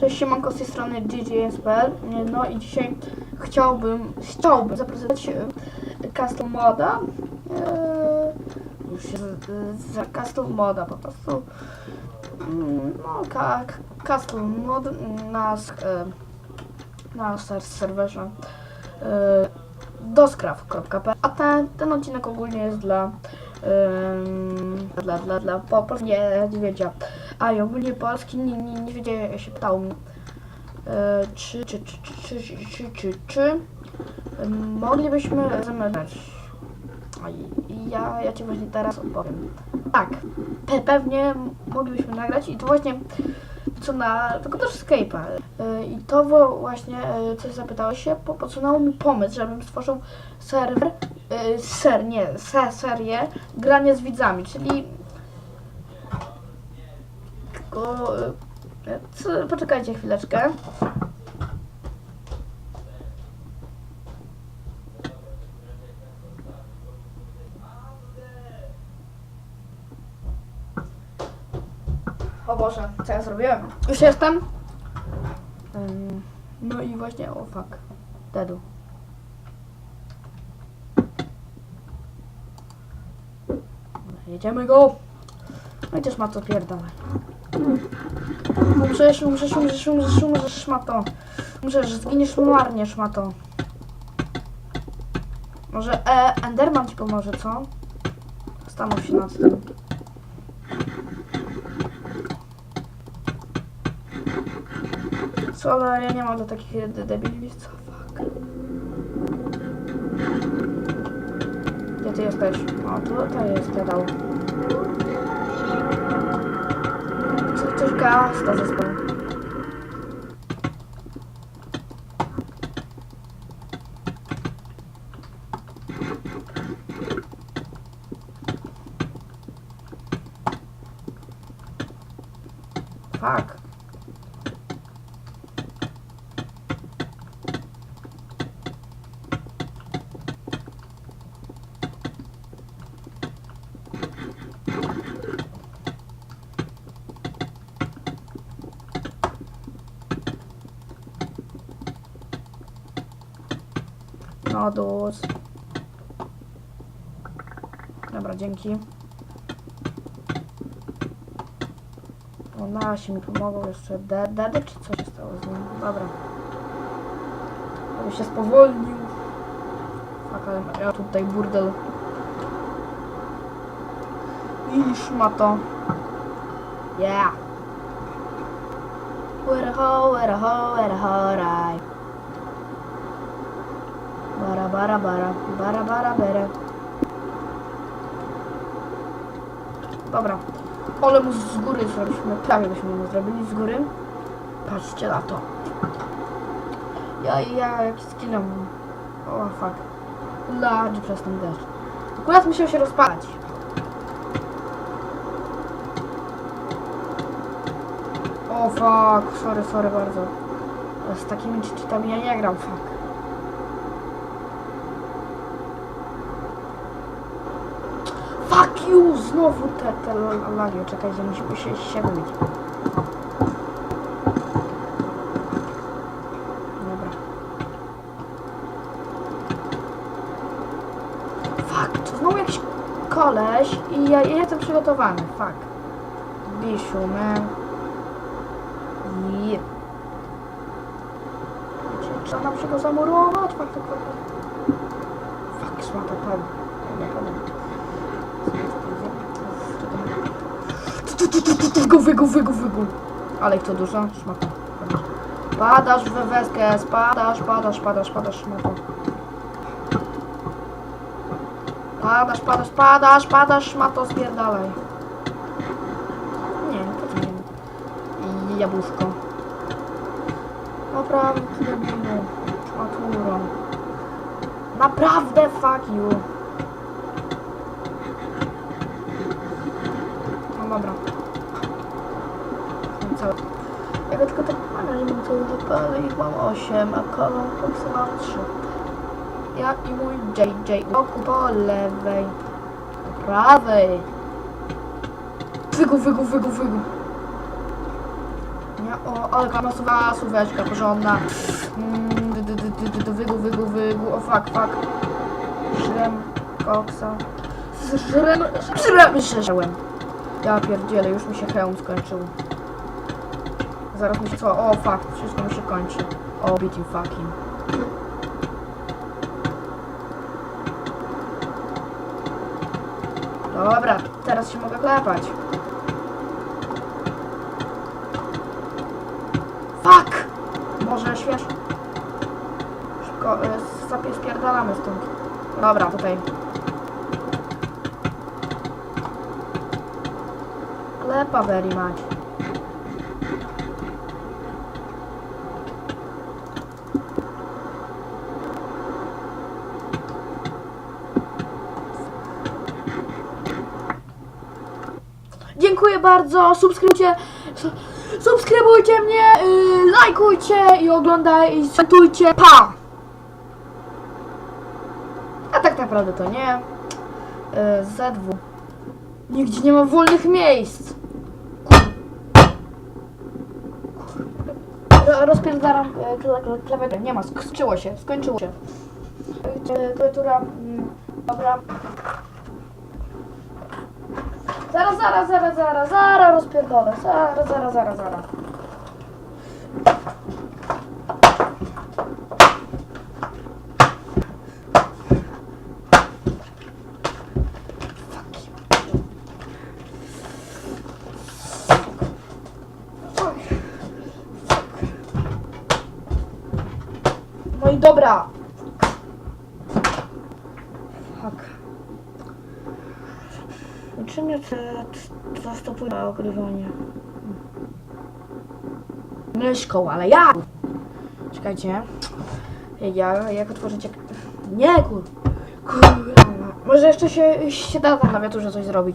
Cześć, siemanko z tej strony GGS.pl No i dzisiaj chciałbym, chciałbym zaprezentować e, custom moda. E, Już się z- za custom moda po prostu. Mm, No, ka, custom mod na, e, na ser- serwerze. E, A ten, ten odcinek ogólnie jest dla dla, dla, dla po, niedźwiedzia. A i ogólnie Polski nie, nie, nie wiedział, się pytał czy, e, czy, czy, czy, czy, czy, czy, czy moglibyśmy zamierzać. I ja, ja Ci właśnie teraz odpowiem. Tak, pe pewnie moglibyśmy nagrać i to właśnie co na tylko też Skype'a. E, I to właśnie, e, coś zapytało się, po, mi pomysł, żebym stworzył serwer, ser, nie, se, serię granie z widzami, czyli tylko, e, co, poczekajcie chwileczkę. O Boże, co ja zrobiłem? Już jestem. No i właśnie, o fuck. Dedu. Jedziemy go! No i też ma to pierdolę. Umrzesz, umrzesz, umrzesz, umrzesz, umrzesz, szmato. Umrzesz, zginiesz marnie, szmato. Może e, Enderman ci pomoże, co? Zastanów się nad tym. Co, ale ja nie mam do takich de- debili, co fuck. Gdzie ty jesteś? O, tutaj jest pedał. Co, coś gasta zespołu. Fuck. No, dus. Dobra, dzięki. O, nasi mi pomogą jeszcze. De- Dedy, czy co się stało z nim? Dobra. On się spowolnił. Fuck, ale ja tutaj burdel. I szmato. Yeah. Where a ho, where a ho, where a ho, right. Bara, bara, bara, bara, bara, bere. Dobra. Ale mu z góry zrobiliśmy, prawie byśmy mu zrobili z góry. Patrzcie na to. Ja, ja jak skinam. O fuck. Large przez ten deszcz. Akurat musiał się rozpalać. O fuck, sorry, sorry bardzo. Z takimi cheatami ja nie gram, fuck. Fiu, znowu te, te lagi. Czekaj, że musimy się, się wybić. Dobra. Fakt, to znowu jakiś koleś i ja, ja jestem przygotowany. Fakt. Biszu, man. Yeah. Trzeba na przykład zamurować, fakt, fakt. Fakt, słata, pewnie. Nie, nie, nie. Wygu, wygu, wygu, wygu. Ale ich to dużo? Szmata. Padasz we weskę, spadasz, padasz, padasz, padasz, szmata. Padasz, padasz, padasz, padasz, szmato, spierdalaj. Nie, co nie? I jabłuszko. Naprawdę, debilu. Szmaturo. Naprawdę, fuck you. No dobra. Całe. Ja go tylko tak mam, że całe HP, ale ich mam 8, a koło koksy mam 3. Ja i mój JJ oku po lewej. Po prawej. Wygu, wygu, wygu, wygu. Nie? O, ale kamasowa słóweczka porządna. Mm, dy, Wygu, wygu, wygu. O fuck, fuck. Żrem koksa. Żrem, żrem, żrem. Ja pierdzielę, już mi się hełm skończył. Zaraz mi co? O fuck, wszystko mi się kończy. O, beat you fucking. Dobra, teraz się mogę klepać. Fuck! Może śwież. Szybko, y, zapie- spierdalamy stąd. Dobra, tutaj. Klepa very much. Dziękuję bardzo, subskrybujcie, su- subskrybujcie mnie, yy, lajkujcie i oglądaj, i komentujcie, pa! A tak naprawdę to nie. Yy, ZW. Nigdzie nie ma wolnych miejsc. Ro- Rozpierdalam kla- klawiaturę. Nie ma, skończyło się, skończyło się. E, Klawiatura, mm, dobra. Zaraz, zaraz, zaraz, zaraz, zaraz rozpierdolę. Zaraz, zaraz, zaraz, zaraz. Oj. No i dobra. Czy mnie to zastopuje ogrywanie? Myszką, ale ja! Czekajcie. Ja, jak otworzyć jak... Nie, kur... Kurwa. Może jeszcze się, się da na klawiaturze coś zrobić.